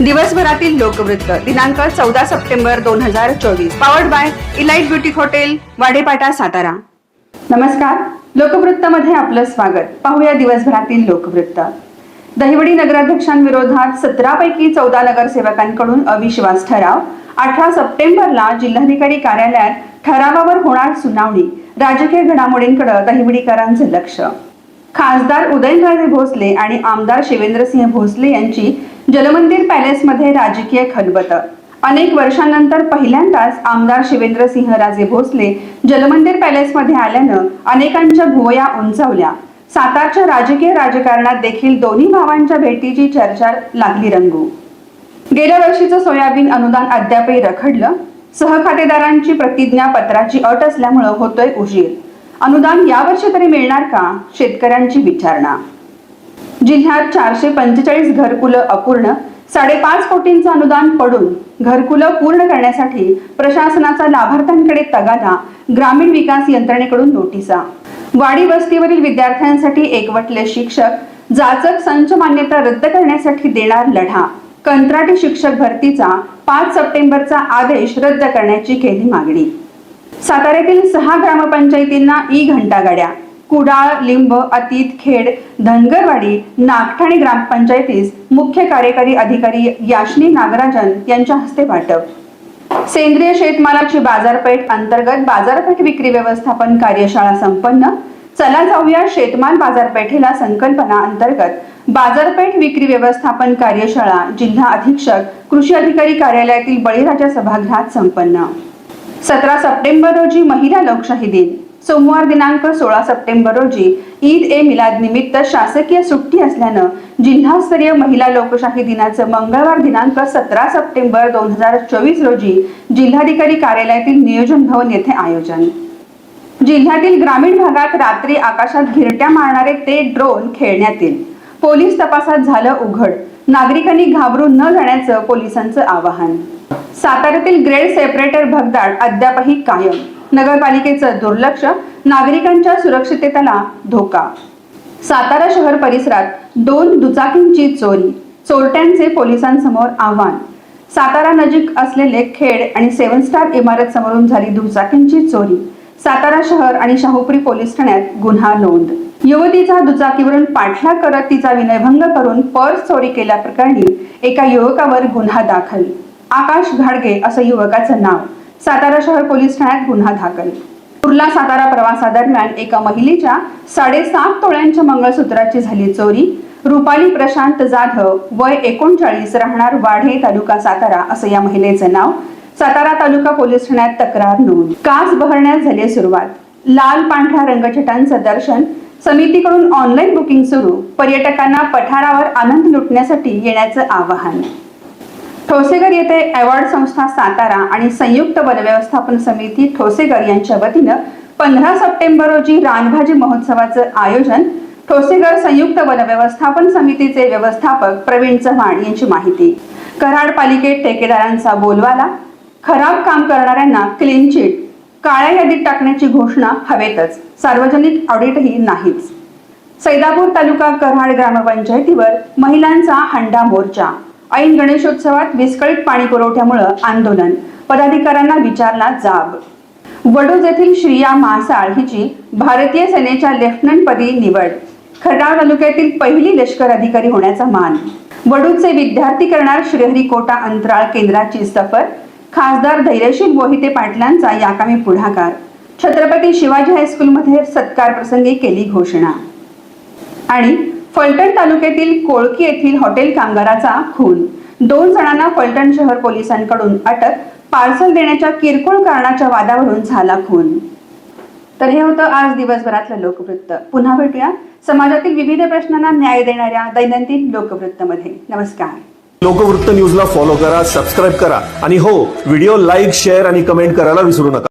दिवसभरातील लोकवृत्त. दिनांक चौदा सप्टेंबर दोन हजार चोवीस. Powered by elite beauty hotel Wadepata Satara. नमस्कार. लोकवृत्तमध्ये आपलं स्वागत. पाहूया दिवसभरातील लोकवृत्त. दहिवडी नगराध्यक्षांविरोधात सतरापैकी चौदा नगरसेवकांकडून अविश्वास ठराव. अठरा सप्टेंबरला जिल्हाधिकारी कार्यालयात ठरावावर होणार सुनावणी. राजकीय घडामोडींकडे दहिवडीकरांचे लक्ष. खासदार उदयनराजे भोसले आणि आमदार शिवेंद्रसिंह भोसले यांची जलमंदिर पॅलेसमध्ये राजकीय खलबत. अनेक वर्षांनंतर पहिल्यांदाच आमदार शिवेंद्रसिंह राजे भोसले जलमंदिर पॅलेसमध्ये आल्यानं अनेकांच्या भुवया उंचावल्या. सातारच्या राजकीय राजकारणात देखील दोन्ही भावांच्या भेटीची चर्चा लागली रंगू. गेल्या वर्षीचं सोयाबीन अनुदान अद्यापही रखडलं. सहखातेदारांची प्रतिज्ञा पत्राची अट असल्यामुळं होतोय उशीर. अनुदान यावर्षी तरी मिळणार का? शेतकऱ्यांची विचारणा. जिल्ह्यात चारशे पंचेचाळीस घरकुलं अपूर्ण साडेपाच कोटींचं अनुदान पडून घरकुलं पूर्ण करण्यासाठी प्रशासनाचा लाभार्थ्यांकडे तगादा ग्रामीण विकास यंत्रणेकडून नोटिसा. वाडी वस्तीवरील विद्यार्थ्यांसाठी एकवटले शिक्षक जाचक संच मान्यता रद्द करण्यासाठी देणार लढा. कंत्राटी शिक्षक भरतीचा पाच सप्टेंबरचा आदेश रद्द करण्याची केली मागणी. साताऱ्यातील सहा ग्रामपंचायतींना ई घंटागाड्या. कुडाळ लिंब अतीत खेड धनगरवाडी नागठाणे ग्रामपंचायतीस मुख्य कार्यकारी अधिकारी याशनी नागराजन यांच्या हस्ते वाटप. सेंद्रिय शेतमालाची बाजारपेठ अंतर्गत बाजारपेठ विक्री व्यवस्थापन कार्यशाळा संपन्न. चला जाऊया शेतमाल बाजारपेठेला संकल्पना अंतर्गत. बाजारपेठ विक्री व्यवस्थापन कार्यशाळा जिल्हा अधीक्षक कृषी अधिकारी कार्यालयातील बळीराजा सभागृहात संपन्न. सतरा सप्टेंबर रोजी महिला लोकशाही दिन. सोमवार दिनांक सोळा सप्टेंबर रोजी ईद ए मिलाद निमित्त शासकीय सुट्टी असल्यानं जिल्हास्तरीय महिला लोकशाही दिनाचं मंगळवार दिनांक सतरा सप्टेंबर दोन हजार चोवीस रोजी जिल्हाधिकारी कार्यालयातील नियोजन भवन येथे आयोजन. जिल्ह्यातील ग्रामीण भागात रात्री आकाशात घिरट्या मारणारे ते ड्रोन खेळण्यात येईल पोलीस तपासात झालं उघड. नागरिकांनी घाबरून न जाण्याचं पोलिसांचं आवाहन. साताऱ्यातील ग्रेड सेपरेटर भगदाड अद्यापही कायम. नगरपालिकेचं दुर्लक्ष नागरिकांच्या सुरक्षिततेला धोका. सातारा शहर परिसरात दोन दुचाकींची चोरी चोरट्यांचे पोलिसांसमोर आव्हान. सातारा नजीक असलेले खेड आणि सेवन स्टार इमारत समोरून झाली दुचाकींची चोरी. सातारा शहर आणि शाहूपुरी पोलीस ठाण्यात गुन्हा नोंद. युवतीचा दुचाकीवरून पाठलाग करत तिचा विनयभंग करून पर्स चोरी केल्याप्रकरणी एका युवकावर गुन्हा दाखल. आकाश घाडगे असं युवकाचं नाव. सातारा शहर पोलीस ठाण्यात गुन्हा दाखल. कुर्ला सातारा प्रवासादरम्यान एका महिलेच्या साडेसात तोळ्यांच्या मंगळसूत्राची झाली चोरी. रुपाली प्रशांत जाधव वय एकोणचाळीस राहणार वाढे तालुका सातारा असं या महिलेचं नाव. सातारा तालुका पोलीस ठाण्यात तक्रार नोंद. कास बहरण्यास झाली सुरुवात. लाल पांढऱ्या रंगछटांचं दर्शन. समितीकडून ऑनलाईन बुकिंग सुरू. पर्यटकांना पठारावर आनंद लुटण्यासाठी येण्याचं आवाहन. ठोसेगर येथे अवॉर्ड संस्था सातारा आणि संयुक्त वनव्यवस्थापन समिती ठोसेगर यांच्या वतीनं पंधरा सप्टेंबर रोजी रानभाजी महोत्सवाचं आयोजन ठोसेगर संयुक्त वनव्यवस्थापन समितीचे व्यवस्थापक प्रवीण चव्हाण यांची माहिती. कराड पालिकेत ठेकेदारांचा बोलवाला खराब काम करणाऱ्यांना क्लीन चिट काळ्या यादीत टाकण्याची घोषणा हवेतच सार्वजनिक ऑडिटही नाहीच. सैदापूर तालुका कराड ग्रामपंचायतीवर महिलांचा हंडा मोर्चा. ऐन गणेशोत्सवात विस्कळीत पाणी पुरवठ्यामुळं आंदोलन. पदाधिकाऱ्यांना विचारला जाब. वडोज येथील श्रिया मासाळ हिची भारतीय सेनेच्या लेफ्टनंट पदी निवड. खटाव तालुक्यातील पहिली लष्कर अधिकारी होण्याचा मान. वडूचे विद्यार्थी करणार श्रीहरिकोटा अंतराळ केंद्राची सफर. खासदार धैर्यशील मोहिते पाटलांचा याकामी पुढाकार. छत्रपती शिवाजी हायस्कूलमध्ये सत्कार प्रसंगी केली घोषणा. आणि फलटण तालुक्यातील कोळकी येथील हॉटेल कामगाराचा खून. दोन जणांना फलटण शहर पोलिसांकडून अटक पार्सल देण्याच्या किरकोळ कारणाच्या वादावरून झाला खून. तर हे होतं आज दिवसभरातलं लोकवृत्त. पुन्हा भेटूया. समाजातील विविध प्रश्नांना न्याय देणाऱ्या दैनंदिन लोकवृत्तमध्ये. नमस्कार. लोकवृत्त न्यूजला फॉलो करा सबस्क्राईब करा. आणि हो व्हिडिओ लाईक शेअर आणि कमेंट करायला विसरू नका.